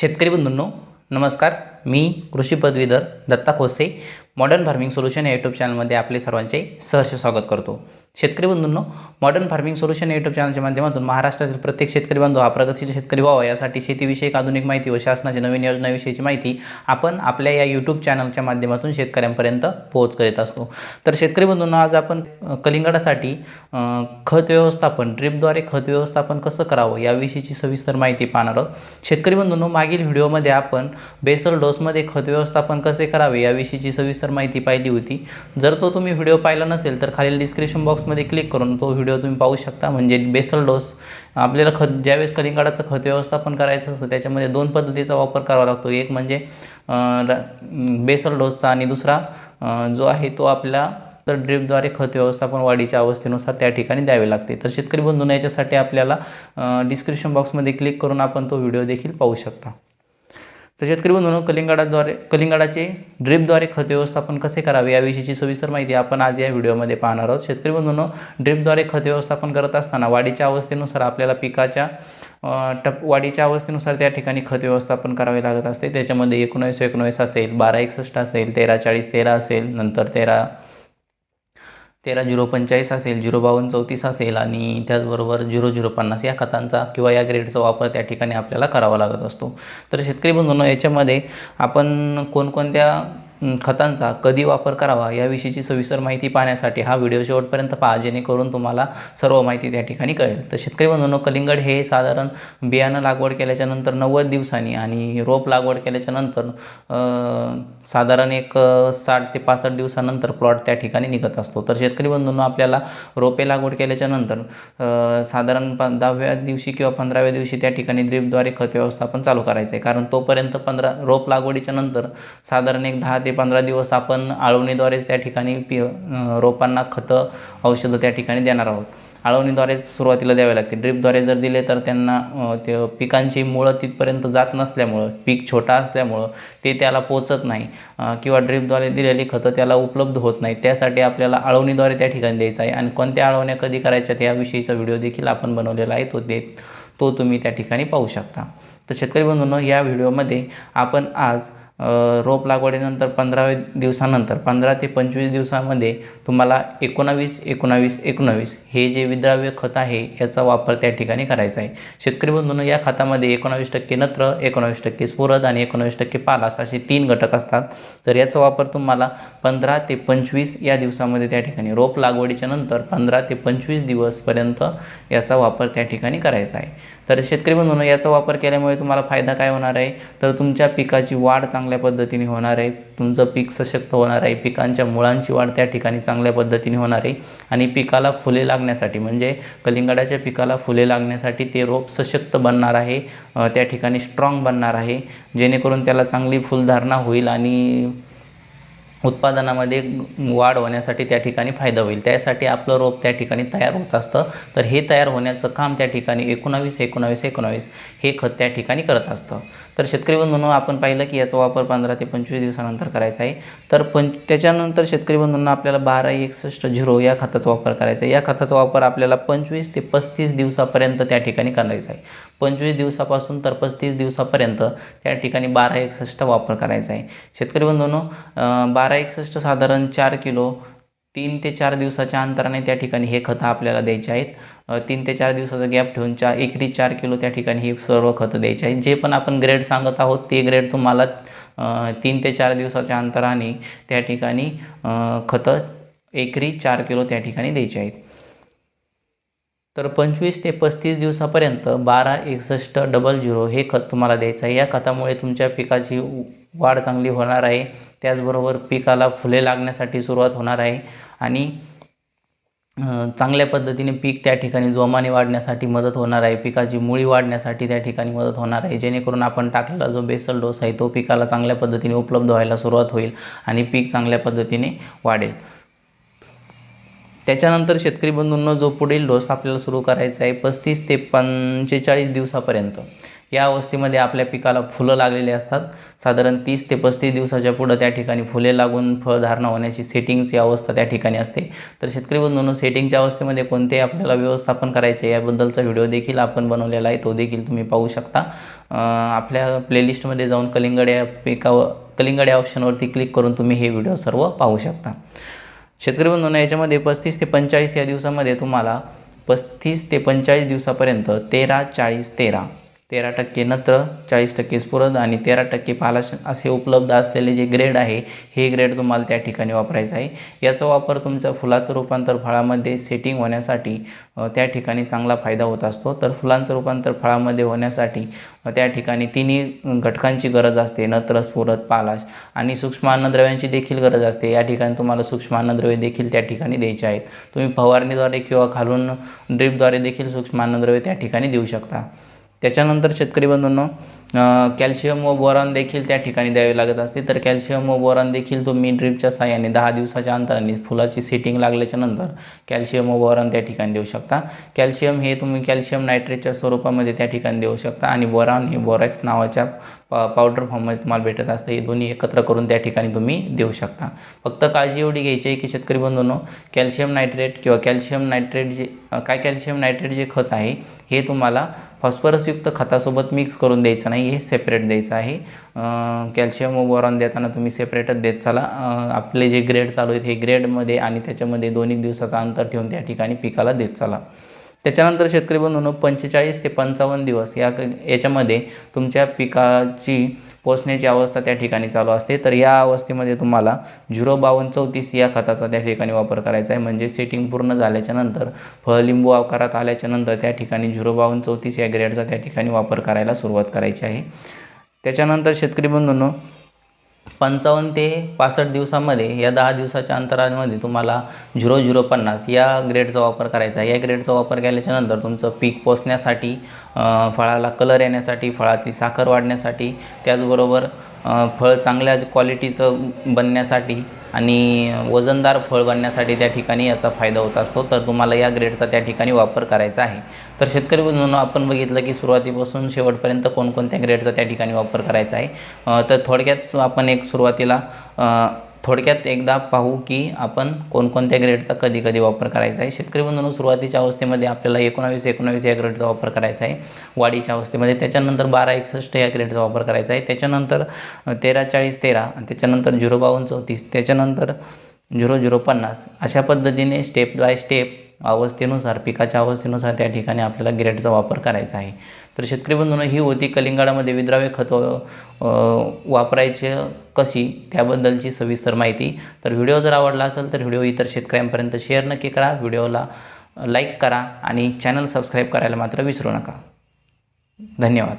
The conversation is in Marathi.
शेतकरी बंधूंनो नमस्कार. मी कृषी पदवीधर Datta Khose modern farming solution या यूट्यूब चॅनलमध्ये आपले सर्वांचे सहर्ष स्वागत करतो. शेतकरी बंधूंनो मॉडर्न फार्मिंग सोल्युशन या यूट्यूब चॅनलच्या माध्यमातून महाराष्ट्रातील प्रत्येक शेतकरी बांधव हा प्रगतशील शेतकरी व्हावा यासाठी शेतीविषयक आधुनिक माहिती व शासनाच्या नवीन योजनाविषयीची माहिती आपण आपल्या या यूट्यूब चॅनलच्या माध्यमातून शेतकऱ्यांपर्यंत पोहोच करीत असतो. तर शेतकरी बंधूंनो आज आपण कलिंगडासाठी खत व्यवस्थापन ड्रिपद्वारे खत व्यवस्थापन कसं करावं याविषयीची सविस्तर माहिती पाहणार आहोत. शेतकरी बंधूंनो मागील व्हिडिओमध्ये आपण बेसल डोस डोसमध्ये खत व्यवस्थापन कसे करावे याविषयीची सविस्तर माहिती पाहिली होती. जर तो तुम्ही व्हिडिओ पाहिला नसेल तर खालील डिस्क्रिप्शन बॉक्समध्ये क्लिक करून तो व्हिडिओ तुम्ही पाहू शकता. म्हणजे बेसल डोस आपल्याला खत ज्यावेळेस कलिंगडाचं खत व्यवस्थापन करायचं असतं त्याच्यामध्ये दोन पद्धतीचा वापर करावा लागतो. एक म्हणजे बेसल डोसचा आणि दुसरा जो आहे तो आपला तर ड्रिपद्वारे खत व्यवस्थापन वाढीच्या अवस्थेनुसार त्या ठिकाणी द्यावे लागते. तर शेतकरी बंधून याच्यासाठी आपल्याला डिस्क्रिप्शन बॉक्समध्ये क्लिक करून आपण तो व्हिडिओ देखील पाहू शकता. तर शेतकरी बंधूंनो कलिंगडाद्वारे कलिंगडाचे ड्रिपद्वारे खत व्यवस्थापन कसे करावे याविषयीची सविस्तर माहिती आपण आज या व्हिडिओमध्ये पाहणार आहोत. शेतकरी बंधूंनो ड्रिपद्वारे खत व्यवस्थापन करत असताना वाढीच्या अवस्थेनुसार आपल्याला पिकाच्या टप वाढीच्या अवस्थेनुसार त्या ठिकाणी खत व्यवस्थापन करावे लागत असते. त्याच्यामध्ये एकोणवीस एकोणवीस असेल बारा एकसष्ट असेल तेरा चाळीस तेरा असेल नंतर तेरा तेरा झिरो पंचेचाळीस असेल झिरो बावन्न चौतीस असेल आणि त्याचबरोबर झिरो झिरो पन्नास या खतांचा किंवा या ग्रेडचा वापर त्या ठिकाणी आपल्याला करावा लागत असतो. तर शेतकरी बंधूंनो याच्यामध्ये आपण कोणकोणत्या खतांचा कधी वापर करावा याविषयीची सविस्तर माहिती पाहण्यासाठी हा व्हिडिओ शेवटपर्यंत पहा जेणेकरून तुम्हाला सर्व माहिती त्या ठिकाणी कळेल. तर शेतकरी बंधूंनो कलिंगड हे साधारण बियाणं लागवड केल्याच्यानंतर नव्वद दिवसांनी आणि रोप लागवड केल्याच्यानंतर साधारण एक साठ ते पासष्ट दिवसानंतर प्लॉट त्या ठिकाणी निघत असतो. तर शेतकरी बंधूंनो आपल्याला रोपे लागवड केल्याच्यानंतर साधारण प दहाव्या दिवशी किंवा पंधराव्या दिवशी त्या ठिकाणी ड्रीपद्वारे खत व्यवस्थापन चालू करायचं आहे कारण तोपर्यंत पंधरा रोप लागवडीच्या नंतर साधारण एक दहा ते पंधरा दिवस आपण आळवणीद्वारेच त्या ठिकाणी पि रोपांना खतं औषधं त्या ठिकाणी देणार आहोत. आळवणीद्वारेच सुरुवातीला द्यावे लागते. ड्रिपद्वारे जर दिले तर त्यांना ते पिकांची मुळं तिथपर्यंत जात नसल्यामुळं पीक छोटा असल्यामुळं ते त्याला पोचत नाही. किंवा ड्रिपद्वारे दिलेली खतं त्याला उपलब्ध होत नाही. त्यासाठी आपल्याला आळवणीद्वारे त्या ठिकाणी द्यायचं आहे. आणि कोणत्या आळवण्या कधी करायच्यात याविषयीचा व्हिडिओ देखील आपण बनवलेला आहे. तो देत तो तुम्ही त्या ठिकाणी पाहू शकता. तर शेतकरी बंधूंनो या व्हिडिओमध्ये आपण आज रोप लागवडीनंतर पंधरा दिवसानंतर पंधरा ते पंचवीस दिवसामध्ये तुम्हाला एकोणावीस एकोणावीस एकोणावीस हे जे विद्राव्य खत आहे याचा वापर त्या ठिकाणी करायचा आहे. शेतकरी बंधूंनो या खतामध्ये एकोणावीस टक्के नत्र एकोणावीस टक्के स्फुरद आणि एकोणावीस टक्के पालास असे तीन घटक असतात. तर याचा वापर तुम्हाला पंधरा ते पंचवीस या दिवसामध्ये त्या ठिकाणी रोप लागवडीच्या नंतर पंधरा ते पंचवीस दिवसपर्यंत याचा वापर त्या ठिकाणी करायचा आहे. तर शेतकरी बंधूंनो याचा वापर केल्यामुळे तुम्हाला फायदा काय होणार आहे? तर तुमच्या पिकाची वाढ चांगल्या पद्धतीने होणार आहे. तुमचं पीक सशक्त होणार आहे. पिकांच्या मुळांची वाढ त्या ठिकाणी चांगल्या पद्धतीने होणार आहे. आणि पिकाला फुले लागण्यासाठी म्हणजे कलिंगडाच्या पिकाला फुले लागण्यासाठी ते रोप सशक्त बनणार आहे. त्या ठिकाणी स्ट्रॉंग बनणार आहे. जेणेकरून त्याला चांगली फुलधारणा होईल आणि उत्पादनामध्ये वाढ होण्यासाठी त्या ठिकाणी फायदा होईल. त्यासाठी आपलं रोप त्या ठिकाणी तयार होत असतं. तर हे तयार होण्याचं काम त्या ठिकाणी एकोणावीस एकोणावीस एकोणावीस हे खत त्या ठिकाणी करत असतं. तर शेतकरी बंधूंना आपण पाहिलं की याचा वापर पंधरा ते पंचवीस दिवसानंतर करायचा आहे. तर पण त्याच्यानंतर शेतकरी बंधूंना आपल्याला बारा एकसष्ट झिरो या खताचा वापर करायचा आहे. या खताचा वापर आपल्याला पंचवीस ते पस्तीस दिवसापर्यंत त्या ठिकाणी करायचा आहे. पंचवीस दिवसापासून तर पस्तीस दिवसापर्यंत त्या ठिकाणी बारा एकसष्ट वापर करायचा आहे. शेतकरी बंधूंनो बारा बारा एकसष्ट साधारण चार किलो तीन ते चार दिवसाच्या अंतराने त्या ठिकाणी हे खतं आपल्याला द्यायचे आहेत. तीन ते चार दिवसाचा गॅप ठेवून चार एकरी चार किलो त्या ठिकाणी ही सर्व खतं द्यायची आहेत. जे पण आपण ग्रेड सांगत आहोत ते ग्रेड तुम्हाला तीन ते चार दिवसाच्या अंतराने त्या ठिकाणी खतं एकरी चार किलो त्या ठिकाणी द्यायची आहेत. तर पंचवीस ते पस्तीस दिवसापर्यंत बारा एकसष्ट डबल झिरो हे खत तुम्हाला द्यायचं आहे. या खतामुळे तुमच्या पिकाची वाढ चांगली होणार आहे. त्याचबरोबर पिकाला फुले लागण्यासाठी सुरुवात होणार आहे. आणि चांगल्या पद्धतीने पीक त्या ठिकाणी जोमाने वाढण्यासाठी मदत होणार आहे. पिकाची मुळी वाढण्यासाठी त्या ठिकाणी मदत होणार आहे. जेणेकरून आपण टाकलेला जो बेसल डोस आहे तो पिकाला चांगल्या पद्धतीने उपलब्ध व्हायला सुरुवात होईल आणि पीक चांगल्या पद्धतीने वाढेल. त्याच्यानंतर शेतकरी बंधूंना जो पुढील डोस आपल्याला सुरू करायचा आहे पस्तीस ते पंचेचाळीस दिवसापर्यंत. या अवस्थेमध्ये आपल्या पिकाला फुलं लागलेली असतात. साधारण तीस ते पस्तीस दिवसाच्या पुढं त्या ठिकाणी फुले लागून फळधारणा होण्याची सेटिंगची अवस्था त्या ठिकाणी असते. तर शेतकरी बंधूंनो सेटिंगच्या अवस्थेमध्ये कोणते आपल्याला व्यवस्थापन करायचे याबद्दलचा व्हिडिओ देखील आपण बनवलेला आहे. तो देखील तुम्ही पाहू शकता. आपल्या प्लेलिस्टमध्ये जाऊन कलिंगड या पिकावर कलिंगड या ऑप्शनवरती क्लिक करून तुम्ही हे व्हिडिओ सर्व पाहू शकता. शेतकरी बंधूंना याच्यामध्ये पस्तीस ते पंचेचाळीस या दिवसामध्ये तुम्हाला पस्तीस ते पंचेचाळीस दिवसापर्यंत तेरा चाळीस तेरा तेरा टक्के नत्र चाळीस टक्के स्फुरद आणि तेरा टक्के पालाश असे उपलब्ध असलेले जे ग्रेड आहे हे ग्रेड तुम्हाला त्या ठिकाणी वापरायचं आहे. याचा वापर तुमचं फुलाचं रूपांतर फळामध्ये सेटिंग होण्यासाठी त्या ठिकाणी चांगला फायदा होत असतो. तर फुलांचं रूपांतर फळामध्ये होण्यासाठी त्या ठिकाणी तिन्ही घटकांची गरज असते. नत्र स्फुरद पालाश आणि सूक्ष्म अन्नद्रव्यांची देखील गरज असते. या ठिकाणी तुम्हाला सूक्ष्म अन्नद्रव्ये देखील त्या ठिकाणी द्यायचे आहेत. तुम्ही फवारणीद्वारे किंवा खालून ड्रिपद्वारे देखील सूक्ष्म अन्नद्रव्ये त्या ठिकाणी देऊ शकता. त्याच्यानंतर शेतकरी बंधूंनो कॅल्शियम व बोरॉन देखील त्या ठिकाणी द्यावे लागत असते. तर कॅल्शियम व बोरॉन देखील तुम्ही ड्रिपच्या साहाय्याने दहा दिवसाच्या अंतराने फुलाची सेटिंग लागल्याच्या नंतर कॅल्शियम व बोरॉन त्या ठिकाणी देऊ शकता. कॅल्शियम हे तुम्ही कॅल्शियम नायट्रेटच्या स्वरूपामध्ये त्या ठिकाणी देऊ शकता आणि बोरॉन हे बोरॅक्स नावाच्या पा पावडर फॉर्ममध्ये तुम्हाला भेटत असतं. हे दोन्ही एकत्र करून त्या ठिकाणी तुम्ही देऊ शकता. फक्त काळजी एवढी घ्यायची आहे की शेतकरी बंधूंनो कॅल्शियम नायट्रेट किंवा कॅल्शियम नायट्रेट जे काय कॅल्शियम नायट्रेट जे खत आहे हे तुम्हाला फॉस्फरसयुक्त खतासोबत मिक्स करून द्यायचं नाही. हे सेपरेट द्यायचं आहे. कॅल्शियम व बोरॉन देताना तुम्ही सेपरेटच देत चला. आपले जे ग्रेड चालू आहेत हे ग्रेडमध्ये आणि त्याच्यामध्ये दोन्ही दिवसाचा अंतर ठेवून त्या ठिकाणी पिकाला देत चला. त्याच्यानंतर शेतकरी बंधूंनो पंचेचाळीस ते पंचावन्न दिवस या याच्यामध्ये तुमच्या पिकाची पोचण्याची अवस्था त्या ठिकाणी चालू असते. तर या अवस्थेमध्ये तुम्हाला झिरो बावन्न चौतीस या खताचा त्या ठिकाणी वापर करायचा आहे. म्हणजे सेटिंग पूर्ण झाल्याच्यानंतर फळ लिंबू आकारात आल्याच्यानंतर त्या ठिकाणी झिरो बावन्न चौतीस या ग्रेडचा त्या ठिकाणी वापर करायला सुरुवात करायची आहे. त्याच्यानंतर शेतकरी बंधूंनो पंचावन्न ते पासष्ट दिवसामध्ये या दहा दिवसाच्या अंतरामध्ये तुम्हाला झिरो झिरो पन्नास या ग्रेडचा वापर करायचा आहे. या ग्रेडचा वापर केल्याच्यानंतर तुमचं पीक पोचण्यासाठी फळाला कलर येण्यासाठी फळातली साखर वाढण्यासाठी त्याचबरोबर फळ चांगल्या क्वालिटीचं बनण्यासाठी आणि वजनदार फळ बनण्यासाठी त्या ठिकाणी याचा फायदा होत असतो. तर तुम्हाला या ग्रेडचा त्या ठिकाणी वापर करायचा आहे. तर शेतकरी म्हणून आपण बघितलं की सुरुवातीपासून शेवटपर्यंत कोणकोणत्या ग्रेडचा त्या ठिकाणी वापर करायचा आहे. तर थोडक्यात आपण एक सुरुवातीला थोडक्यात एकदा पाहू की आपण कोणकोणत्या ग्रेडचा कधी कधी वापर करायचा आहे. शेतकरी बंधूंनो सुरुवातीच्या अवस्थेमध्ये आपल्याला एकोणावीस एकोणावीस या ग्रेडचा वापर करायचा आहे. वाढीच्या अवस्थेमध्ये त्याच्यानंतर बारा एकसष्ट या ग्रेडचा वापर करायचा आहे. त्याच्यानंतर तेरा चाळीस तेरा त्याच्यानंतर झिरो बावन्न चौतीस त्याच्यानंतर झिरो झिरो पन्नास अशा पद्धतीने स्टेप बाय स्टेप अवस्थेनुसार पिकाच्या अवस्थेनुसार त्या ठिकाणी आपल्याला ग्रेडचा वापर करायचा आहे. तर शेतकरी बंधून ही होती कलिंगडामध्ये विद्राव्य खत वापरायचे कशी त्याबद्दलची सविस्तर माहिती. तर व्हिडिओ जर आवडला असेल तर व्हिडिओ इतर शेतकऱ्यांपर्यंत शेअर नक्की करा. व्हिडिओला लाईक करा आणि चॅनल सबस्क्राईब करायला मात्र विसरू नका. धन्यवाद.